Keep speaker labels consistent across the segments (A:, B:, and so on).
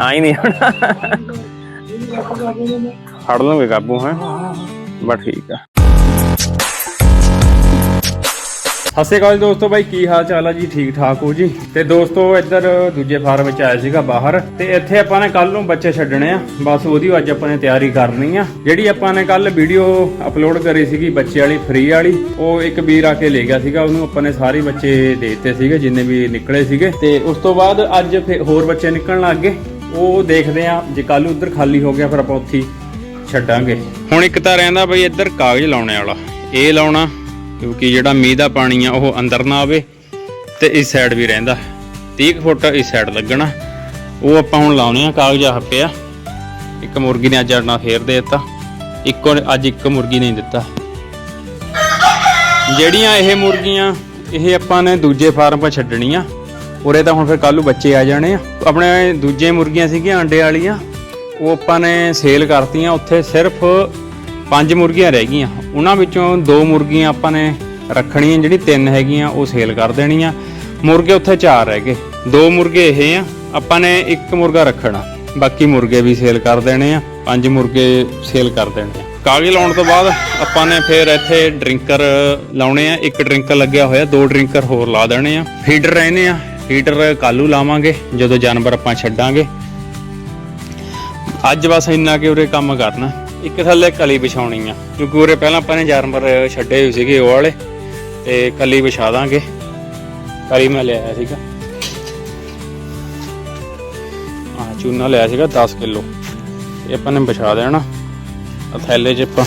A: ਆ ਹੀ ਨਹੀਂ। ਹੋਣਾ ਫੜ ਲਵਾਂਗੇ ਕਾਬੂ ਹੈ। ਬਸ ਠੀਕ ਆ। ਸਤਿ ਸ਼੍ਰੀ ਅਕਾਲ ਦੋਸਤੋ ਬਾਈ, ਕੀ ਹਾਲ ਚਾਲ ਆ ਜੀ? ਠੀਕ ਠਾਕ ਹੋ ਜੀ? ਤੇ ਦੋਸਤੋ ਇੱਧਰ ਦੂਜੇ ਫਾਰਮ ਵਿੱਚ ਆਇਆ ਸੀਗਾ ਬਾਹਰ। ਤੇ ਇੱਥੇ ਆਪਾਂ ਨੇ ਕੱਲ ਨੂੰ ਬੱਚੇ ਛੱਡਣੇ ਆ। ਬਸ ਉਹਦੀ ਅੱਜ ਆਪਾਂ ਨੇ ਤਿਆਰੀ ਕਰਨੀ ਆ। ਜਿਹੜੀ ਆਪਾਂ ਨੇ ਕੱਲ ਵੀਡੀਓ ਅਪਲੋਡ ਕਰੀ ਸੀਗੀ ਬੱਚੇ ਵਾਲੀ ਫ੍ਰੀ ਵਾਲੀ, ਉਹ ਇੱਕ ਵੀਰ ਆ ਕੇ ਲੈ ਗਿਆ ਸੀਗਾ। ਉਹਨੂੰ ਆਪਾਂ ਨੇ ਸਾਰੇ ਬੱਚੇ ਦੇ ਦਿੱਤੇ ਸੀਗੇ, ਜਿੰਨੇ ਵੀ ਨਿਕਲੇ ਸੀਗੇ। ਤੇ ਉਸ ਤੋਂ ਬਾਅਦ ਅੱਜ ਫਿਰ ਹੋਰ ਬੱਚੇ ਨਿਕਲਣ ਲੱਗ ਗਏ। ਉਹ ਦੇਖਦੇ ਆ, ਜੇ ਕੱਲ ਉਧਰ ਖਾਲੀ ਹੋ ਗਿਆ, ਫਿਰ ਆਪਾਂ ਉੱਥੇ ਛੱਡਾਂਗੇ। ਹੁਣ ਇੱਕ ਤਾਂ ਰਹਿੰਦਾ ਬਈ ਇੱਧਰ ਕਾਗਜ਼ ਲਾਉਣੇ ਵਾਲਾ। ਇਹ ਲਾਉਣਾ ਕਿਉਂਕਿ ਜਿਹੜਾ ਮੀਂਹ ਦਾ ਪਾਣੀ ਆ, ਉਹ ਅੰਦਰ ਨਾ ਆਵੇ ਤੇ ਇਸ ਸਾਈਡ ਵੀ ਰਹਿੰਦਾ। 30 ਕੁ ਫੁੱਟ ਇਸ ਸਾਈਡ ਲੱਗਣਾ। ਉਹ ਆਪਾਂ ਹੁਣ ਲਾਉਣੇ ਆ ਕਾਗਜ਼ ਆ ਪਿਆ। ਇੱਕ ਮੁਰਗੀ ਨੇ ਅੱਜ ਆਣਾ ਫੇਰ ਦੇ ਦਿੱਤਾ। ਇੱਕੋ ਅੱਜ ਇੱਕ ਮੁਰਗੀ ਨਹੀਂ ਦਿੱਤਾ। ਜਿਹੜੀਆਂ ਇਹ ਮੁਰਗੀਆਂ, ਇਹ ਆਪਾਂ ਨੇ ਦੂਜੇ ਫਾਰਮ 'ਤੇ ਛੱਡਣੀਆਂ। ਉਰੇ ਤਾਂ ਹੁਣ ਫਿਰ ਕੱਲ ਬੱਚੇ ਆ ਜਾਣੇ ਆ। ਆਪਣੇ ਦੂਜੇ ਮੁਰਗੀਆਂ ਸੀਗੀਆਂ, ਅੰਡੇ ਵਾਲੀਆਂ। ਉਹ ਆਪਾਂ ਨੇ ਸੇਲ ਕਰਤੀਆਂ। ਉੱਥੇ ਸਿਰਫ ਪੰਜ ਮੁਰਗੀਆਂ ਰਹਿ ਗਈਆਂ। ਉਹਨਾਂ ਵਿੱਚੋਂ ਦੋ ਮੁਰਗੀਆਂ ਆਪਾਂ ਨੇ ਰੱਖਣੀਆਂ, ਜਿਹੜੀ ਤਿੰਨ ਹੈਗੀਆਂ, ਉਹ ਸੇਲ ਕਰ ਦੇਣੀਆਂ। ਮੁਰਗੇ ਉੱਥੇ ਚਾਰ ਰਹਿ ਗਏ। ਦੋ ਮੁਰਗੇ ਇਹ ਆ, ਆਪਾਂ ਨੇ ਇੱਕ ਮੁਰਗਾ ਰੱਖਣਾ। ਬਾਕੀ ਮੁਰਗੇ ਵੀ ਸੇਲ ਕਰ ਦੇਣੇ ਆ, ਪੰਜ ਮੁਰਗੇ ਸੇਲ ਕਰ ਦੇਣੇ ਆ। ਕਾਗਜ਼ ਲਾਉਣ ਤੋਂ ਬਾਅਦ ਆਪਾਂ ਨੇ ਫਿਰ ਇੱਥੇ ਡਰਿੰਕਰ ਲਾਉਣੇ ਆ। ਇੱਕ ਡਰਿੰਕਰ ਲੱਗਿਆ ਹੋਇਆ, ਦੋ ਡਰਿੰਕਰ ਹੋਰ ਲਾ ਦੇਣੇ ਆ। ਫੀਡਰ ਰਹਿਣੇ ਆ। ਫੀਡਰ ਕਾਲੂ ਲਾਵਾਂਗੇ, ਜਦੋਂ ਜਾਨਵਰ ਆਪਾਂ ਛੱਡਾਂਗੇ। ਅੱਜ ਬਸ ਇੰਨਾ ਕਿ ਉਰੇ ਕੰਮ ਕਰਨਾ। ਇੱਕ ਥੱਲੇ ਕਲੀ ਵਿਛਾਉਣੀ ਆ। ਕਿਉਂਕਿ ਉਰੇ ਪਹਿਲਾਂ ਆਪਾਂ ਨੇ ਜਾਨਵਰ ਛੱਡੇ ਹੋਏ ਸੀਗੇ ਉਹ ਵਾਲੇ, ਤੇ ਕਲੀ ਵਿਛਾ ਦਾਂਗੇ। ਕਲੀ ਮੈਂ ਲਿਆ ਸੀਗਾ। ਆ ਚੂਨਾ ਲਿਆ ਸੀਗਾ 10 ਕਿਲੋ। ਇਹ ਆਪਾਂ ਨੇ ਵਿਛਾ ਦੇਣਾ। ਥੈਲੇ 'ਚ ਆਪਾਂ।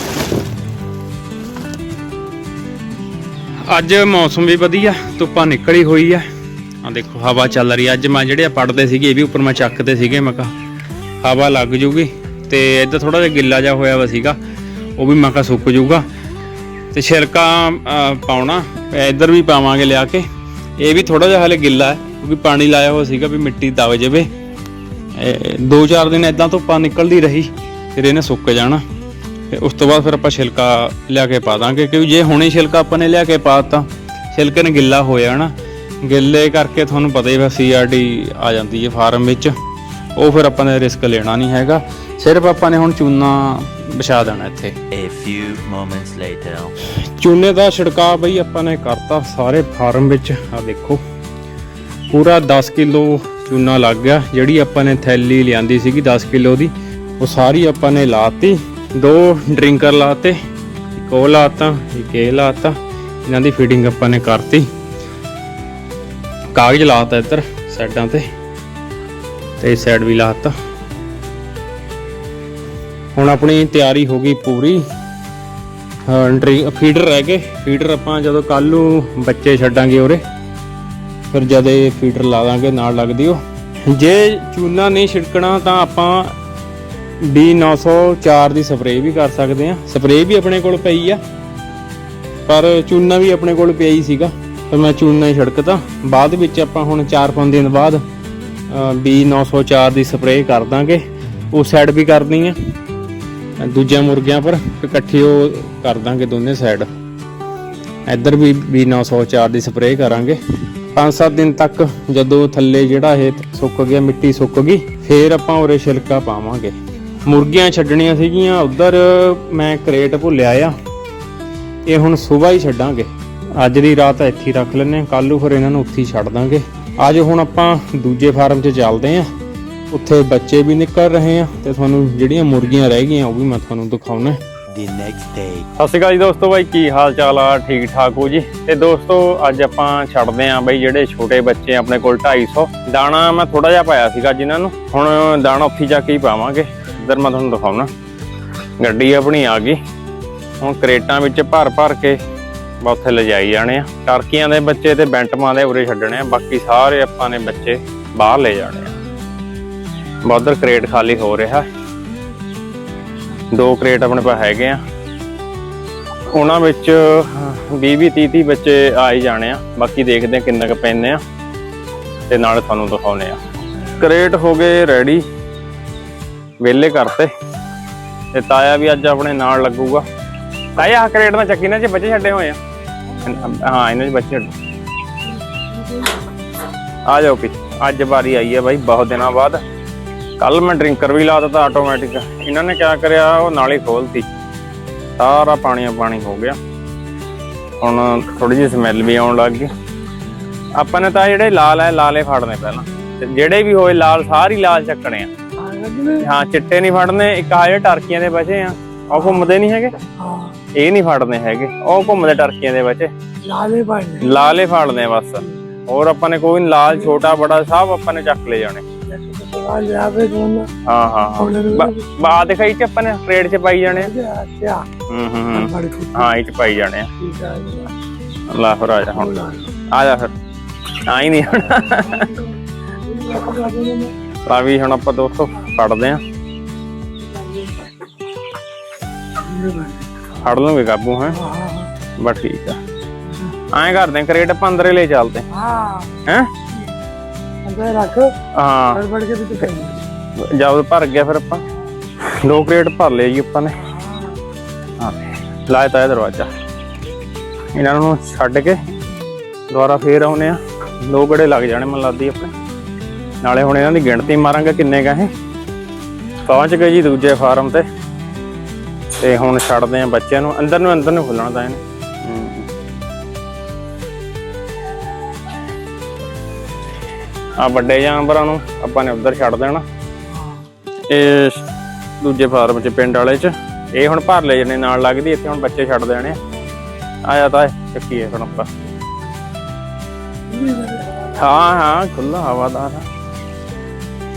A: ਅੱਜ ਮੌਸਮ ਵੀ ਵਧੀਆ, ਧੁੱਪਾਂ ਨਿਕਲੀ ਹੋਈ ਆ। ਆ ਦੇਖੋ, ਹਵਾ ਚੱਲ ਰਹੀ ਆ। ਅੱਜ ਮੈਂ ਜਿਹੜੇ ਪੜਦੇ ਸੀਗੇ, ਇਹ ਵੀ ਉੱਪਰ ਮੈਂ ਚੱਕਦੇ ਸੀਗੇ, ਮੈਂ ਕਿਹਾ ਹਵਾ ਲੱਗ ਜੂਗੀ। ਤੇ ਇੱਧਰ ਥੋੜਾ ਜਿਹਾ ਗਿੱਲਾ ਜਿਹਾ ਹੋਇਆ ਵਾ ਸੀਗਾ, ਉਹ ਵੀ ਮੈਂ ਕਿਹਾ ਸੁੱਕ ਜੂਗਾ ਤੇ ਛਿਲਕਾ ਪਾਉਣਾ, ਇੱਧਰ ਵੀ ਪਾਵਾਂਗੇ ਲਿਆ ਕੇ। ਇਹ ਵੀ ਥੋੜਾ ਜਿਹਾ ਹਲੇ ਗਿੱਲਾ ਹੈ ਕਿਉਂਕਿ ਪਾਣੀ ਲਾਇਆ ਹੋਇਆ ਸੀਗਾ ਵੀ ਮਿੱਟੀ ਦਬ ਜਾਵੇ। ਦੋ ਚਾਰ ਦਿਨ ਇਦਾਂ ਧੁੱਪਾਂ ਨਿਕਲਦੀ ਰਹੀ, ਫਿਰ ਇਹਨੇ ਸੁੱਕ ਜਾਣਾ। ਤੇ ਉਸ ਤੋਂ ਬਾਅਦ ਫਿਰ ਆਪਾਂ ਛਿਲਕਾ ਲਿਆ ਕੇ ਪਾ ਦਾਂਗੇ, ਕਿਉਂਕਿ ਜੇ ਹੁਣੇ ਛਿਲਕਾ ਆਪਾਂ ਨੇ ਲਿਆ ਕੇ ਪਾਤਾ ਛਿਲਕੇ ਨੇ ਗਿੱਲਾ ਹੋ ਨਾ ਗਿੱਲੇ ਕਰਕੇ ਤੁਹਾਨੂੰ ਪਤਾ ਹੀ ਵਾ ਸੀਆਰਡੀ ਆ ਜਾਂਦੀ ਹੈ ਫਾਰਮ ਵਿੱਚ। ਉਹ ਫਿਰ ਆਪਾਂ ਨੇ ਰਿਸਕ ਲੈਣਾ ਨਹੀਂ ਹੈਗਾ। ਸਿਰਫ ਆਪਾਂ ਨੇ ਹੁਣ ਚੂਨਾ ਵਿਛਾ ਦੇਣਾ ਇੱਥੇ।
B: A few moments later.
A: ਚੂਨੇ ਦਾ ਛਿੜਕਾਅ ਬਈ ਆਪਾਂ ਨੇ ਕਰਤਾ ਸਾਰੇ ਫਾਰਮ ਵਿੱਚ। ਆ ਦੇਖੋ। ਪੂਰਾ 10 ਕਿਲੋ ਚੂਨਾ ਲੱਗ ਗਿਆ। ਜਿਹੜੀ ਆਪਾਂ ਨੇ ਥੈਲੀ ਲਿਆਂਦੀ ਸੀਗੀ 10 ਕਿਲੋ ਦੀ ਉਹ ਸਾਰੀ ਆਪਾਂ ਨੇ ਲਾਤੀ। ਦੋ ਡਰਿੰਕਰ ਲਾਤੇ ਇੱਕ ਉਹ ਲਾਤਾ ਇੱਕ ਇਹ ਲਾਤਾ। ਇਹਨਾਂ ਦੀ ਫੀਡਿੰਗ ਆਪਾਂ ਨੇ ਕਰਤੀ। ਕਾਗਜ਼ ਲਾਤਾ ਇੱਧਰ ਸਾਈਡਾਂ ਤੇ ਤੇ। ਇਸ ਸਾਈਡ ਵੀ ਲਾਤਾ ਹੁਣ ਆਪਣੀ ਤਿਆਰੀ ਹੋ ਗਈ ਪੂਰੀ। ਹਾਂ ਫੀਡਰ ਰਹਿ ਗਏ। ਫੀਡਰ ਆਪਾਂ ਜਦੋਂ ਕੱਲ ਨੂੰ ਬੱਚੇ ਛੱਡਾਂਗੇ ਉਰੇ, ਫਿਰ ਜਦ ਇਹ ਫੀਡਰ ਲਾ ਦਾਂਗੇ, ਨਾਲ ਲੱਗਦੀ ਉਹ ਜੇ ਚੂਨਾ ਨਹੀਂ ਛਿੜਕਣਾ ਤਾਂ ਆਪਾਂ B904 ਦੀ ਸਪਰੇਅ ਵੀ ਕਰ ਸਕਦੇ ਆ ਸਪਰੇਅ ਵੀ ਆਪਣੇ ਕੋਲ ਪਈ ਆ, ਪਰ ਚੂਨਾ ਵੀ ਆਪਣੇ ਕੋਲ ਪਿਆ ਹੀ ਸੀਗਾ, ਤਾਂ ਮੈਂ ਚੂਨਾ ਹੀ ਛਿੜਕਤਾ। ਬਾਅਦ ਵਿੱਚ ਆਪਾਂ ਹੁਣ 4-5 ਦਿਨ ਬਾਅਦ B904 ਦੀ ਸਪਰੇਅ ਕਰ ਦਾਂਗੇ। ਉਹ ਸਾਈਡ ਵੀ ਕਰਨੀ ਆ। ਦੂਜਿਆਂ ਮੁਰਗਿਆਂ ਪਰ ਫਿਰ ਇਕੱਠੀ ਉਹ ਕਰ ਦਾਂਗੇ ਦੋਨੇ ਸਾਈਡ ਇੱਧਰ ਵੀ B904 ਦੀ ਸਪਰੇਅ ਕਰਾਂਗੇ। 5-7 ਦਿਨ ਤੱਕ ਜਦੋਂ ਥੱਲੇ ਜਿਹੜਾ ਇਹ ਸੁੱਕ ਗਿਆ, ਮਿੱਟੀ ਸੁੱਕ ਗਈ, ਫੇਰ ਆਪਾਂ ਉਰੇ ਛਿਲਕਾ ਪਾਵਾਂਗੇ। ਮੁਰਗੀਆਂ ਛੱਡਣੀਆਂ ਸੀਗੀਆਂ, ਉਧਰ ਮੈਂ ਕਰੇਟ ਭੁੱਲਿਆ ਆ। ਇਹ ਹੁਣ ਸਵੇਰ ਹੀ ਛੱਡਾਂਗੇ। ਅੱਜ ਦੀ ਰਾਤ ਇੱਥੇ ਰੱਖ ਲੈਨੇ ਕੱਲ ਨੂੰ ਫਿਰ ਇਹਨਾਂ ਨੂੰ ਉੱਥੇ ਹੀ ਛੱਡ ਦਾਂਗੇ। ਅੱਜ ਹੁਣ ਆਪਾਂ ਦੂਜੇ ਫਾਰਮ 'ਚ ਚੱਲਦੇ ਆਂ ਉੱਥੇ ਬੱਚੇ ਵੀ ਨਿਕਲ ਰਹੇ ਆ ਤੇ ਤੁਹਾਨੂੰ ਜਿਹੜੀਆਂ ਮੁਰਗੀਆਂ ਰਹਿ ਗਈਆਂ ਉਹ ਵੀ ਮੈਂ ਤੁਹਾਨੂੰ ਦਿਖਾਉਣਾ
B: The next day.
A: ਸਤਿ ਸ਼੍ਰੀ ਅਕਾਲ ਜੀ ਦੋਸਤੋ ਬਾਈ ਕੀ ਹਾਲ ਚਾਲ ਆ? ਠੀਕ ਠਾਕ ਹੋ ਜੀ? ਤੇ ਦੋਸਤੋ ਅੱਜ ਆਪਾਂ ਛੱਡਦੇ ਆਂ ਬਾਈ ਜਿਹੜੇ ਛੋਟੇ ਬੱਚੇ ਆਪਣੇ ਕੋਲ 250 ਦਾਣਾ ਮੈਂ ਥੋੜਾ ਜਿਹਾ ਪਾਇਆ ਸੀਗਾ ਜਿਨ੍ਹਾਂ ਨੂੰ। ਹੁਣ ਦਾਣਾ ਉੱਥੇ ਜਾ ਕੇ ਹੀ ਪਾਵਾਂਗੇ। ਇੱਧਰ ਮੈਂ ਤੁਹਾਨੂੰ ਦਿਖਾਉਣਾ। ਗੱਡੀ ਆਪਣੀ ਆ ਗਈ। ਹੁਣ ਕਰੇਟਾਂ ਵਿੱਚ ਭਰ ਭਰ ਕੇ ਬਾ ਉੱਥੇ ਲਿਜਾਈ ਜਾਣੇ ਆ। ਟਰਕੀਆਂ ਦੇ ਬੱਚੇ ਤੇ ਬੈਂਟਮਾਂ ਦੇ ਉਰੇ ਛੱਡਣੇ ਆ। ਬਾਕੀ ਸਾਰੇ ਆਪਾਂ ਨੇ ਬੱਚੇ ਬਾਹਰ ਲੈ ਜਾਣੇ ਆ। ਬਾਦਰ ਕਰੇਟ ਖਾਲੀ ਹੋ ਰਿਹਾ। ਦੋ ਕਰੇਟ ਆਪਣੇ ਪਾ ਹੈਗੇ ਆ। ਉਹਨਾਂ ਵਿੱਚ 20 20 30 30 ਬੱਚੇ ਆ ਹੀ ਜਾਣੇ ਆ। ਬਾਕੀ ਦੇਖਦੇ ਆ ਕਿੰਨਾ ਕੁ ਪੈਣੇ ਆ ਤੇ ਨਾਲ ਤੁਹਾਨੂੰ ਦਿਖਾਉਨੇ ਆ। ਕਰੇਟ ਹੋ ਗਏ ਰੈਡੀ ਵੇਲੇ ਕਰਤੇ। ਤੇ ਤਾਇਆ ਵੀ ਅੱਜ ਆਪਣੇ ਨਾਲ ਲੱਗੂਗਾ। ਤਾਇਆ, ਆਹ ਕਰੇਟ ਨਾਲ ਚੱਕੀ ਨਾ, ਜੇ ਬੱਚੇ ਛੱਡੇ ਹੋਏ ਆ। ਹਾਂ ਇਹਨਾਂ ਚ ਬੱਚੇ ਆ ਜਾਓ ਪੀ ਅੱਜ ਵਾਰੀ ਆਈ ਹੈ ਬਾਈ ਬਹੁਤ ਦਿਨਾਂ ਬਾਅਦ। ਕੱਲ ਮੈਂ ਡਰਿੰਕਰ ਵੀ ਲਾ ਦਿੱਤਾ ਆਟੋਮੈਟਿਕ ਇਹਨਾਂ ਨੇ ਕਿਆ ਕਰਿਆ ਉਹ ਨਾਲੀ ਖੋਲਤੀ। ਸਾਰਾ ਪਾਣੀ ਪਾਣੀ ਹੋ ਗਿਆ। ਹੁਣ ਥੋੜੀ ਜਿਹੀ ਸਮੈਲ ਵੀ ਆਉਣ ਲੱਗ ਗਈ। ਆਪਾਂ ਨੇ ਤਾਂ ਜਿਹੜੇ ਲਾਲ ਹੈ ਲਾਲੇ ਫੜਨੇ ਪਹਿਲਾਂ। ਤੇ ਜਿਹੜੇ ਵੀ ਹੋਏ ਲਾਲ ਸਾਰੀ ਲਾਲ ਚੱਕਣੇ ਆ। ਹਾਂ ਚਿੱਟੇ ਨਹੀਂ ਫੜਨੇ ਇੱਕ ਆ ਜਿਹੜੇ ਟਰਕੀਆਂ ਦੇ ਬਚੇ ਆ। ਉਹ ਘੁੰਮਦੇ ਨਹੀਂ ਹੈਗੇ?
C: ਹਾਂ।
A: ਇਹ ਨਹੀਂ ਫੜਨੇ ਹੈਗੇ। ਉਹ ਘੁੰਮਦੇ ਟਰਕੀਆਂ ਦੇ ਬਚੇ
C: ਲਾਲੇ ਭਾਈ
A: ਲਾਲੇ ਫੜਨੇ ਆ ਬਸ। ਹੋਰ ਆਪਾਂ ਨੇ ਕੋਈ ਲਾਲ ਛੋਟਾ ਬੜਾ ਸਭ ਆਪਾਂ ਨੇ ਚੱਕ ਲੈ ਜਾਣੇ ਹਾਂ ਹਾਂ ਹਾਂ। ਬਾ ਦਿਖਾਈ ਚ ਆਪਾਂ ਨੇ ਟ੍ਰੇਡ ਚ ਪਾਈ ਜਾਣੇ ਆ।
C: ਅੱਛਾ
A: ਹੂੰ ਹੂੰ ਹੂੰ।
C: ਬੜੀ ਖੁਸ਼ੀ
A: ਹਾਂ ਇਹ ਚ ਪਾਈ ਜਾਣੇ ਆ।
C: ਠੀਕ ਆ
A: ਅੱਲਾ ਫਿਰ ਆ ਜਾ ਹੁਣ। ਆ ਜਾ ਫਿਰ। ਆ ਹੀ ਨਹੀਂ। ਹੁਣ ਆ ਵੀ ਹੁਣ ਆਪਾਂ ਦੋਸਤੋ ਫੜਦੇ ਆ। ਫੜ ਲਵਾਂਗੇ ਕਾਬੂ ਹੈ? ਬਸ ਠੀਕ ਆ। ਐਂ ਕਰਦੇ ਆ ਕਰੇਟ ਆਪਾਂ ਅੰਦਰੇ ਲੈ ਚੱਲਦੇ
C: ਹਾਂ।
A: ਹੈ।
C: ਅੰਦਰ ਰੱਖ।
A: ਹਾਂ।
C: ਬੜ ਬੜ ਕੇ ਵੀ ਕਰੀ
A: ਜਦ ਭਰ ਗਿਆ ਫਿਰ ਆਪਾਂ। ਦੋ ਕਰੇਟ ਭਰ ਲਏ ਜੀ ਆਪਾਂ ਨੇ। ਹਾਂ। ਲਾਇਆ ਤਾਂ ਇਹ ਦਰਵਾਜ਼ਾ। ਇਹਨਾਂ ਨੂੰ ਛੱਡ ਕੇ ਦੁਬਾਰਾ ਫੇਰ ਆਉਨੇ ਆ ਦੋ ਗੜੇ ਲੱਗ ਜਾਣੇ ਮਨ ਲੱਗਦੀ ਆਪਣੇ। ਨਾਲੇ ਹੁਣ ਇਹਨਾਂ ਦੀ ਗਿਣਤੀ ਮਾਰਾਂਗੇ ਕਿੰਨੇ ਇਹ। ਪਹੁੰਚ ਗਏ ਜੀ ਦੂਜੇ ਫਾਰਮ ਤੇ। ਤੇ ਹੁਣ ਛੱਡਦੇ ਆ ਬੱਚਿਆਂ ਨੂੰ ਅੰਦਰ ਨੂੰ ਅੰਦਰ ਨੂੰ ਖੁੱਲਣਾ ਤਾਂ ਇਹਨੇ। ਆ ਵੱਡੇ ਜਾਨਵਰਾਂ ਨੂੰ ਆਪਾਂ ਨੇ ਉੱਧਰ ਛੱਡ ਦੇਣਾ। ਇਹ ਦੂਜੇ ਫਾਰਮ ਚ ਪਿੰਡ ਵਾਲੇ ਚ। ਇਹ ਹੁਣ ਭਰ ਲੈ ਜਣੇ ਨਾਲ ਲੱਗਦੀ ਇੱਥੇ ਹੁਣ ਬੱਚੇ ਛੱਡ ਦੇਣੇ। ਆਇਆ ਤਾਂ ਚੱਕੀਏ ਹੁਣ ਆਪਾਂ। ਹਾਂ ਹਾਂ ਖੁੱਲਾ ਹਵਾਦਾਰ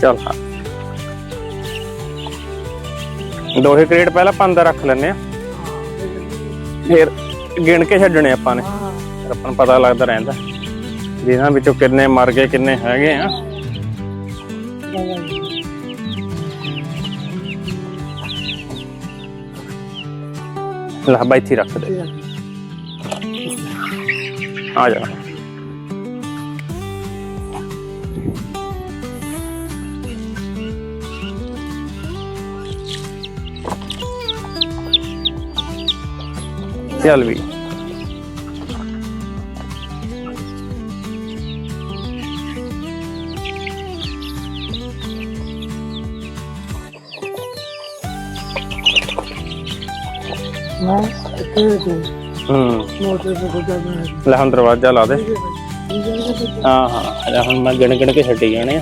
A: ਚਲ ਹਾਂ। ਦੋਹੇ ਕ੍ਰੇਟ ਪਹਿਲਾਂ ਆਪਾਂ ਰੱਖ ਲੈਨੇ ਆ। ਫਿਰ ਗਿਣ ਕੇ ਛੱਡਣੇ ਆਪਾਂ ਨੇ। ਫਿਰ ਆਪਾਂ ਨੂੰ ਪਤਾ ਲੱਗਦਾ ਰਹਿੰਦਾ। ਜਿਹਨਾਂ ਵਿੱਚੋਂ ਕਿੰਨੇ ਮਰ ਗਏ, ਕਿੰਨੇ ਹੈਗੇ ਆ। ਲੈ ਬਾਈ ਇੱਥੇ ਰੱਖ ਦੇ। ਆ ਜਾ। ਚੱਲ ਵੀ।
C: ਮੈਂ ਇੱਥੇ ਤੇ
A: ਹੂੰ।
C: ਮੋਟਰ ਤੇ ਕੋਈ ਜਾਣਾ ਹੈ
A: ਲੈ ਹੁਣ ਦਰਵਾਜ਼ਾ ਲਾ ਦੇ। ਹਾਂ ਹਾਂ ਜਾ ਹੁਣ ਮੈਂ ਗਿਣ ਗਿਣ ਕੇ ਛੱਡੀ ਜਾਣੇ ਆ।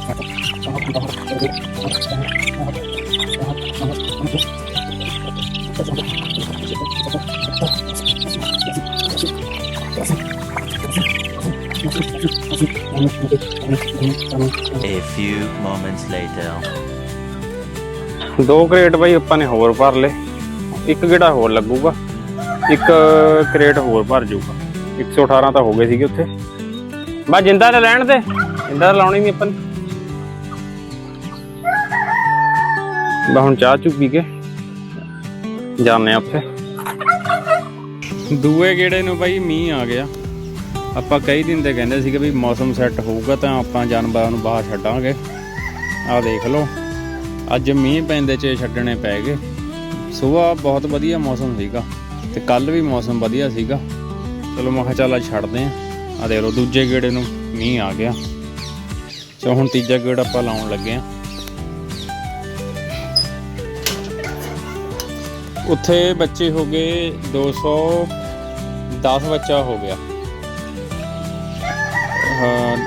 B: A few moments later.
A: ਦੋ ਕ੍ਰੇਟ ਬਾਈ ਆਪਾਂ ਨੇ ਹੋਰ ਭਰ ਲਏ। ਇੱਕ ਗੇੜਾ ਹੋਰ ਲੱਗੂਗਾ? ਇੱਕ ਕ੍ਰੇਟ ਹੋਰ ਭਰ ਜਾਊਗਾ। 118 ਤਾਂ ਹੋ ਗਏ ਸੀਗੇ ਉੱਥੇ। ਬਾ ਜਿੰਦਾ ਤਾਂ ਲੈਣ ਦੇ। ਜਿੰਦਾ ਤਾਂ ਲਾਉਣੀ ਨਹੀਂ ਆਪਾਂ ਨੇ। ਬਾ ਹੁਣ ਚਾਹ ਚੁ ਪੀ ਕੇ ਜਾਣੇ ਆ ਉੱਥੇ। ਦੂਏ ਗੇੜੇ ਨੂੰ ਬਾਈ ਮੀਂਹ ਆ ਗਿਆ। ਆਪਾਂ ਕਈ ਦਿਨ ਦੇ ਕਹਿੰਦੇ ਸੀਗੇ ਵੀ ਮੌਸਮ ਸੈੱਟ ਹੋਊਗਾ ਤਾਂ ਆਪਾਂ ਜਾਨਵਰਾਂ ਨੂੰ ਬਾਹਰ ਛੱਡਾਂਗੇ। ਆਹ ਦੇਖ ਲਓ, ਅੱਜ ਮੀਂਹ ਪੈਂਦੇ ਚ ਛੱਡਣੇ ਪੈ ਗਏ। ਸਵੇਰ ਬਹੁਤ ਵਧੀਆ ਮੌਸਮ ਸੀਗਾ ਤੇ ਕੱਲ ਵੀ ਮੌਸਮ ਵਧੀਆ ਸੀਗਾ। ਚਲੋ ਮੈਂ ਕਿਹਾ ਚੱਲ ਅੱਜ ਛੱਡਦੇ ਆ ਆ ਦੇਖ ਲਓ, ਦੂਜੇ ਗੇੜੇ ਨੂੰ ਮੀਂਹ ਆ ਗਿਆ। ਸੋ ਹੁਣ ਤੀਜਾ ਗੇੜ ਆਪਾਂ ਲਾਉਣ ਲੱਗੇ ਆ ਉੱਥੇ ਬੱਚੇ ਹੋ ਗਏ 210 ਬੱਚਾ ਹੋ ਗਿਆ।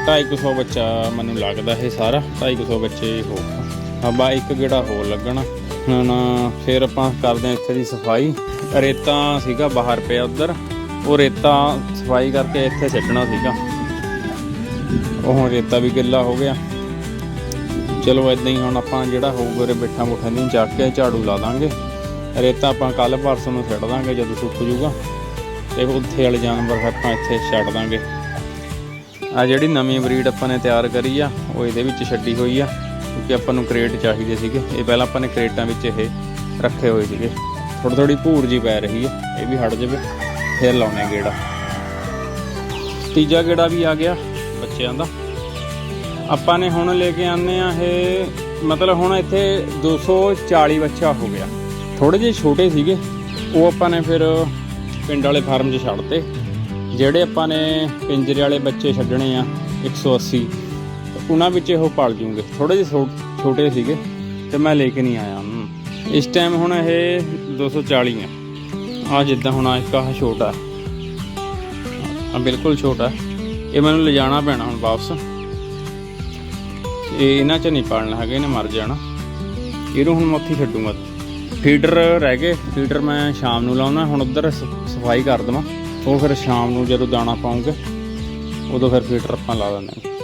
A: 250 ਬੱਚਾ ਮੈਨੂੰ ਲੱਗਦਾ ਇਹ ਸਾਰਾ 250 ਬੱਚੇ ਹੋਊਗਾ ਹਾਂ ਬਾ, ਇੱਕ ਗੇੜਾ ਹੋਰ ਲੱਗਣਾ। ਹੁਣ ਫਿਰ ਆਪਾਂ ਕਰਦੇ ਹਾਂ ਇੱਥੇ ਦੀ ਸਫ਼ਾਈ। ਰੇਤਾ ਸੀਗਾ ਬਾਹਰ ਪਿਆ ਉਧਰ। ਉਹ ਰੇਤਾ ਸਫ਼ਾਈ ਕਰਕੇ ਇੱਥੇ ਛੱਡਣਾ ਸੀਗਾ। ਉਹ ਹੁਣ ਰੇਤਾ ਵੀ ਗਿੱਲਾ ਹੋ ਗਿਆ। ਚਲੋ ਇਦਾਂ ਹੀ ਹੁਣ ਆਪਾਂ ਜਿਹੜਾ ਹੋਊਗਾ, ਉਰੇ ਬੈਠਾ ਮੁੱਠਾ ਨਹੀਂ ਚੱਕ ਕੇ ਝਾੜੂ ਲਾ ਦਾਂਗੇ। ਰੇਤਾ ਆਪਾਂ ਕੱਲ ਪਰਸੋਂ ਨੂੰ ਛੱਡ ਦਾਂਗੇ ਜਦੋਂ ਸੁੱਕ ਜੂਗਾ। ਤੇ ਉੱਥੇ ਵਾਲੇ ਜਾਨਵਰ ਆਪਾਂ ਇੱਥੇ ਛੱਡ ਦਾਂਗੇ। ਆ ਜਿਹੜੀ ਨਵੀਂ ਬਰੀਡ ਆਪਾਂ ਨੇ ਤਿਆਰ ਕਰੀ ਆ, ਉਹ ਇਹਦੇ ਵਿੱਚ ਛੱਡੀ ਹੋਈ ਆ, ਕਿਉਂਕਿ ਆਪਾਂ ਨੂੰ ਕ੍ਰੇਟ ਚਾਹੀਦੇ ਸੀਗੇ। ਇਹ ਪਹਿਲਾਂ ਆਪਾਂ ਨੇ ਕ੍ਰੇਟਾਂ ਵਿੱਚ ਇਹ ਰੱਖੇ ਹੋਏ ਸੀਗੇ। ਥੋੜੀ ਥੋੜੀ ਭੂਰ ਜੀ ਪੈ ਰਹੀ ਆ, ਇਹ ਵੀ ਹਟ ਜਾਵੇ, ਫਿਰ ਲਾਉਣੇ ਗੇੜਾ। ਤੀਜਾ ਗੇੜਾ ਵੀ ਆ ਗਿਆ ਬੱਚਿਆਂ ਦਾ। ਆਪਾਂ ਨੇ ਹੁਣ ਲੈ ਕੇ ਆਨੇ ਆ ਇਹ, ਮਤਲਬ ਹੁਣ ਇੱਥੇ 240 ਬੱਚਾ ਹੋ ਗਿਆ। ਥੋੜੇ ਜਿਹੇ ਛੋਟੇ ਸੀਗੇ, ਉਹ ਆਪਾਂ ਨੇ ਫਿਰ ਪਿੰਡ ਵਾਲੇ ਫਾਰਮ 'ਚ ਛੱਡਤੇ ਜਿਹੜੇ ਆਪਾਂ ਨੇ ਪਿੰਜਰੇ ਵਾਲੇ ਬੱਚੇ ਛੱਡਣੇ ਆ 180 ਉਹਨਾਂ ਵਿੱਚ ਇਹ ਪਾਲ ਜੂਗੇ। ਥੋੜੇ ਜਿਹੇ ਛੋ- ਛੋਟੇ ਸੀਗੇ ਤੇ ਮੈਂ ਲੈ ਕੇ ਨਹੀਂ ਆਇਆ। ਇਸ ਟਾਈਮ ਹੁਣ ਇਹ 240 ਆ। ਆ ਜਿੱਦਾਂ ਹੁਣ ਆਹ ਇੱਕ ਆਹ ਛੋਟਾ ਆ। ਬਿਲਕੁਲ ਛੋਟਾ ਇਹ ਮੈਨੂੰ ਲਿਜਾਣਾ ਪੈਣਾ ਹੁਣ ਵਾਪਸ। ਇਹ ਇਹਨਾਂ ਚ ਨਹੀਂ ਪਾਲਣਾ ਹੈਗਾ, ਇਹਨੇ ਮਰ ਜਾਣਾ। ਇਹਨੂੰ ਹੁਣ ਮੈਂ ਉੱਥੇ ਹੀ ਛੱਡੂੰਗਾ। ਫੀਡਰ ਰਹਿ ਗਏ। ਫੀਡਰ ਮੈਂ ਸ਼ਾਮ ਨੂੰ ਲਾਉਣਾ, ਹੁਣ ਉਧਰ ਸਫ਼ਾਈ ਕਰ ਦਵਾਂ। ਉਹ ਫਿਰ ਸ਼ਾਮ ਨੂੰ ਜਦੋਂ ਦਾਣਾ ਪਾਉਂਗੇ ਉਦੋਂ ਫਿਰ ਫੀਡਰ ਆਪਾਂ ਲਾ ਦਿੰਦੇ ਹਾਂ।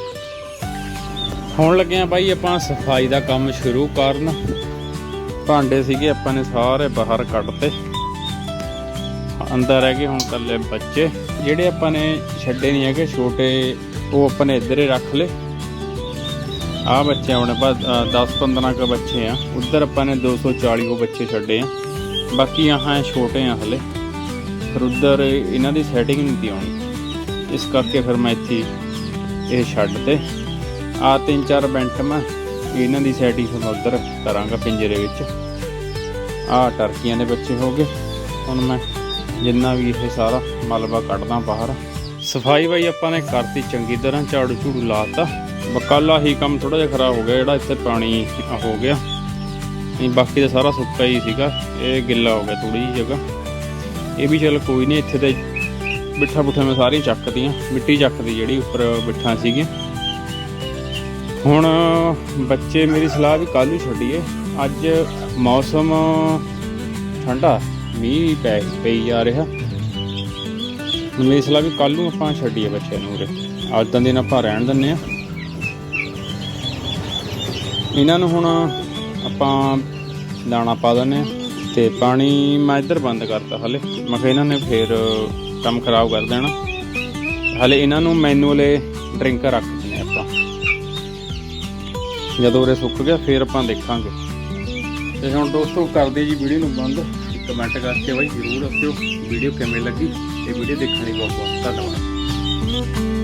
A: ਹੁਣ ਲੱਗੇ ਆ ਬਾਈ ਆਪਾਂ ਸਫ਼ਾਈ ਦਾ ਕੰਮ ਸ਼ੁਰੂ ਕਰਨ। ਭਾਂਡੇ ਸੀਗੇ ਆਪਾਂ ਨੇ ਸਾਰੇ ਬਾਹਰ ਕੱਢਤੇ। ਅੰਦਰ ਰਹਿ ਗਏ ਹੁਣ ਕੱਲੇ ਬੱਚੇ। ਜਿਹੜੇ ਆਪਾਂ ਨੇ ਛੱਡੇ ਨਹੀਂ ਹੈਗੇ, ਛੋਟੇ, ਉਹ ਆਪਾਂ ਨੇ ਇੱਧਰ ਹੀ ਰੱਖ ਲਏ। ਆ ਬੱਚੇ ਆਪਣੇ ਪਾਸ 10 15 ਕ ਬੱਚੇ ਆ। ਉਧਰ ਆਪਾਂ ਨੇ 240 ਕੋ ਬੱਚੇ ਛੱਡੇ ਆ। ਬਾਕੀ ਆਹਾਂ ਛੋਟੇ ਆ ਹਲੇ। ਫਿਰ ਉੱਧਰ ਇਹਨਾਂ ਦੀ ਸੈਟਿੰਗ ਨਹੀਂ ਤੀ ਆਉਣੀ। ਇਸ ਕਰਕੇ ਫਿਰ ਮੈਂ ਇੱਥੇ ਇਹ ਛੱਡ ਤੇ ਆ ਤਿੰਨ ਚਾਰ ਬੈਂਟ ਮੈਂ ਇਹਨਾਂ ਦੀ ਸੈਟਿੰਗ ਫਿਰ ਮੈਂ ਉਧਰ ਕਰਾਂਗਾ ਪਿੰਜਰੇ ਵਿੱਚ। ਆ ਟਰਕੀਆਂ ਦੇ ਬੱਚੇ ਹੋ ਗਏ। ਹੁਣ ਮੈਂ ਜਿੰਨਾ ਵੀ ਇਹ ਸਾਰਾ ਮਲਬਾ ਕੱਢਦਾ ਬਾਹਰ। ਸਫ਼ਾਈ ਬਾਈ ਆਪਾਂ ਨੇ ਕਰਤੀ ਚੰਗੀ ਤਰ੍ਹਾਂ, ਝਾੜੂ ਝੂੜੂ ਲਾਤਾ। ਬਕਾਲਾ ਹੀ ਕੰਮ ਥੋੜਾ ਜਿਹਾ ਖਰਾਬ ਹੋ ਗਿਆ, ਜਿਹੜਾ ਇੱਥੇ ਪਾਣੀ ਹੋ ਗਿਆ। ਨਹੀਂ, ਬਾਕੀ ਤਾਂ ਸਾਰਾ ਸੁੱਕਾ ਹੀ ਸੀਗਾ। ਇਹ ਗਿੱਲਾ ਹੋ ਗਿਆ ਥੋੜੀ ਜਿਹੀ ਜਗ੍ਹਾ। ਇਹ ਵੀ ਚੱਲ ਕੋਈ ਨਹੀਂ, ਇੱਥੇ ਤੇ ਬਿੱਠਾ ਬੁੱਠਾ ਮੈਂ ਸਾਰੀਆਂ ਚੱਕਦੀਆਂ ਮਿੱਟੀ ਚੱਕਦੀ ਜਿਹੜੀ ਉੱਪਰ ਬਿੱਠਾਂ ਸੀਗੀਆਂ। ਹੁਣ ਬੱਚੇ ਮੇਰੀ ਸਲਾਹ ਵੀ ਕੱਲ੍ਹ ਨੂੰ ਛੱਡੀਏ, ਅੱਜ ਮੌਸਮ ਠੰਡਾ, ਮੀਂਹ ਪੈ, ਪਈ ਜਾ ਰਿਹਾ। ਮੇਰੀ ਸਲਾਹ ਵੀ ਕੱਲ੍ਹ ਨੂੰ ਆਪਾਂ ਛੱਡੀਏ ਬੱਚਿਆਂ ਨੂੰ ਉਰੇ ਅੱਜ ਦਾ ਦਿਨ ਆਪਾਂ ਰਹਿਣ ਦਿੰਨੇ ਆ ਇਹਨਾਂ ਨੂੰ ਹੁਣ ਆਪਾਂ ਦਾਣਾ ਪਾ ਦਿੰਨੇ ਆ ਤੇ ਪਾਣੀ ਮੈਂ ਇੱਧਰ ਬੰਦ ਕਰਤਾ ਹਲੇ। ਮੈਂ ਕਿਹਾ ਇਹਨਾਂ ਨੇ ਫੇਰ ਕੰਮ ਖਰਾਬ ਕਰ ਦੇਣਾ। ਹਲੇ ਇਹਨਾਂ ਨੂੰ ਮੈਨੂਅਲੇ ਡਰਿੰਕਰ ਰੱਖ ਦਿੰਨੇ ਆਪਾਂ। ਜਦੋਂ ਉਰੇ ਸੁੱਕ ਗਿਆ, ਫੇਰ ਆਪਾਂ ਦੇਖਾਂਗੇ। ਤੇ ਹੁਣ ਦੋਸਤੋ, ਕਰਦੇ ਜੀ ਵੀਡੀਓ ਨੂੰ ਬੰਦ। ਕਮੈਂਟ ਕਰਕੇ ਬਾਈ ਜਰੂਰ ਦੱਸਿਓ ਵੀਡੀਓ ਕਿਵੇਂ ਲੱਗੀ। ਤੇ ਵੀਡੀਓ ਦੇਖਣ ਲਈ ਬਹੁਤ ਬਹੁਤ ਧੰਨਵਾਦ।